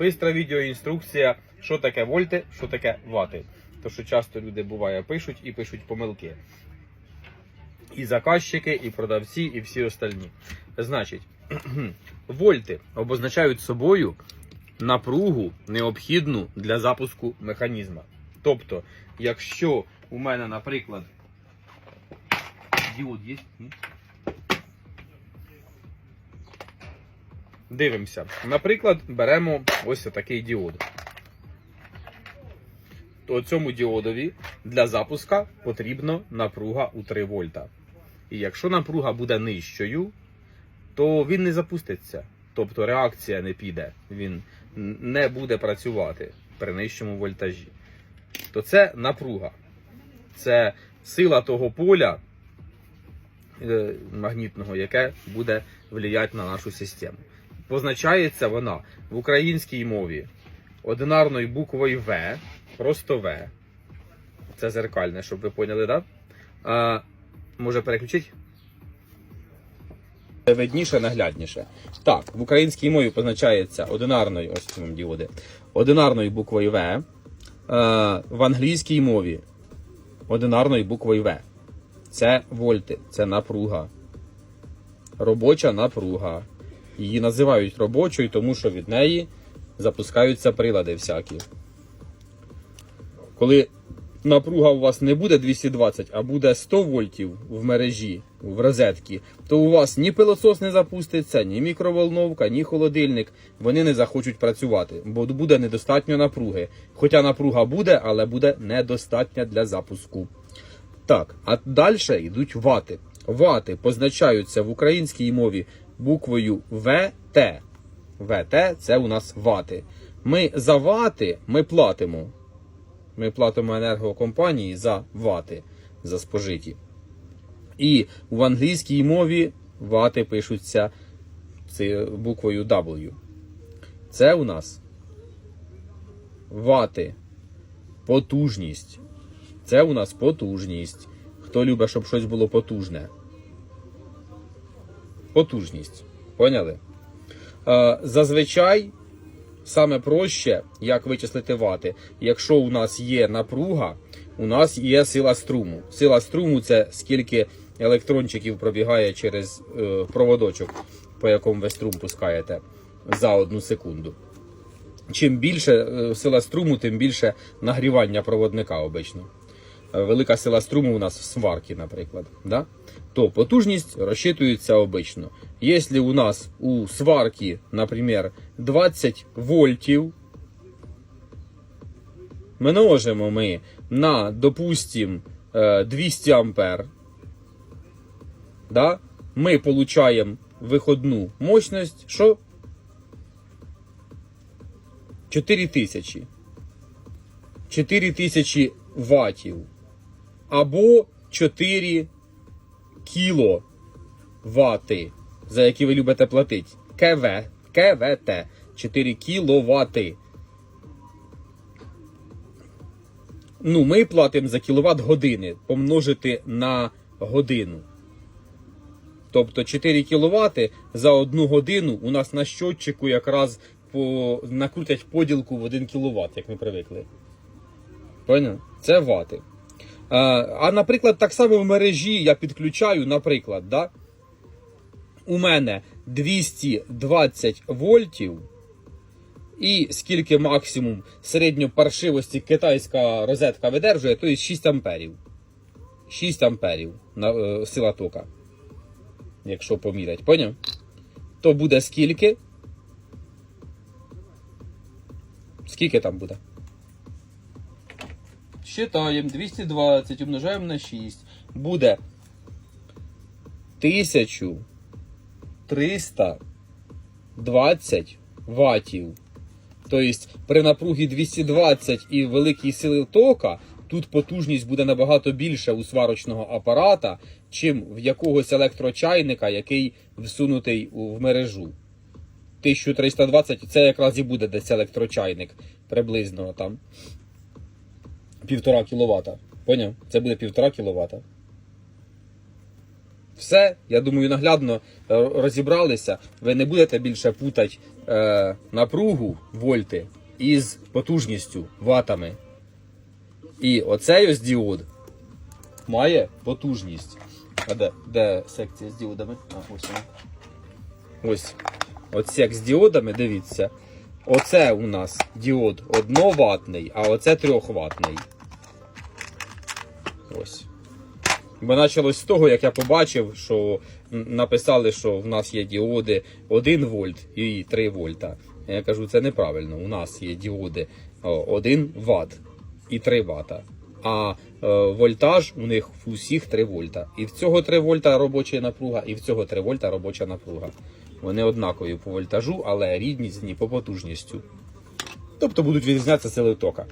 Бистра відеоінструкція, що таке вольти, що таке вати. То що часто люди буває пишуть і пишуть помилки. І заказчики, і продавці, і всі остальні. Значить, вольти обозначають собою напругу необхідну для запуску механізма. Тобто, якщо у мене, наприклад, діод є? Дивимося. Наприклад, беремо ось такий діод. То цьому діодові для запуска потрібна напруга у 3 вольта. І якщо напруга буде нижчою, то він не запуститься. Тобто реакція не піде, він не буде працювати при нижчому вольтажі. То це напруга. Це сила того поля е, магнітного, яке буде впливати на нашу систему. Позначається вона в українській мові одинарною буквою В, просто В. Це зеркальне, щоб ви поняли, так? Да? Може переключити? Видніше, наглядніше. Так, в українській мові позначається одинарною, ось цим діоди, одинарною буквою В. Е, в англійській мові одинарною буквою В. Це вольти, це напруга. Робоча напруга. Її називають робочою, тому що від неї запускаються прилади всякі. Коли напруга у вас не буде 220, а буде 100 вольтів в мережі, в розетці, то у вас ні пилосос не запуститься, ні мікроволновка, ні холодильник. Вони не захочуть працювати, бо буде недостатньо напруги. Хоча напруга буде, але буде недостатня для запуску. Так, а далі йдуть вати. Вати позначаються в українській мові буквою ВТ. ВТ це у нас вати. Ми за вати ми платимо. Ми платимо енергокомпанії за вати, за спожиті. І в англійській мові вати пишуться буквою W. Це у нас вати. Потужність. Це у нас потужність. Хто любить, щоб щось було потужне? Потужність. Поняли? Е, зазвичай саме проще, як вичислити вати. Якщо у нас є напруга, у нас є сила струму. Сила струму це скільки електрончиків пробігає через е, проводочок, по якому ви струм пускаєте за одну секунду. Чим більше е, сила струму, тим більше нагрівання проводника обично. Е, Велика сила струму у нас в сварці, наприклад. Да? То потужність розчитується обично. Якщо у нас у сварці, наприклад, 20 вольтів, множимо ми на, допустим, е, 200 ампер, да? ми получаємо виходну мощність, що 4000. 4000 ватів. Або 4 кіло вати, за які ви любите платити. КВ, КВТ. 4 кіловати. Ну, ми платимо за кіловат години помножити на годину. Тобто 4 кВт за одну годину у нас на щотчику якраз по, накрутять поділку в 1 кВт, як ми привикли. Поняв? Це вати. А, а наприклад, так само в мережі я підключаю, наприклад, да? у мене 220 вольтів. І скільки максимум середньопаршивості китайська розетка видержує, то є 6 амперів. 6 амперів на, е, сила тока. Якщо помірять, поняв? То буде скільки? Скільки там буде? Считаємо 220 умножаємо на 6. Буде 1320 ватів. Тобто при напругі 220 і великій сили тока тут потужність буде набагато більша у сварочного апарата, чим в якогось електрочайника, який всунутий в мережу. 1320 це якраз і буде десь електрочайник приблизно там. Півтора кіловата. Поняв? Це буде півтора кіловата. Все, я думаю, наглядно е, розібралися. Ви не будете більше путати е, напругу вольти із потужністю ватами. І оцей ось діод має потужність. А де, де секція з діодами? А, ось. Ось. Отсек з діодами, дивіться. Оце у нас діод 1 ватний, а оце 3 ватний. Ось. Бо почалось з того, як я побачив, що написали, що в нас є діоди 1 вольт і 3 вольта. Я кажу, це неправильно. У нас є діоди 1 ватт і 3 ватта. А е, вольтаж у них в усіх 3 вольта. І в цього 3 вольта робоча напруга, і в цього 3 вольта робоча напруга. Вони однакові по вольтажу, але рідні по потужністю. Тобто будуть відрізнятися сили тока.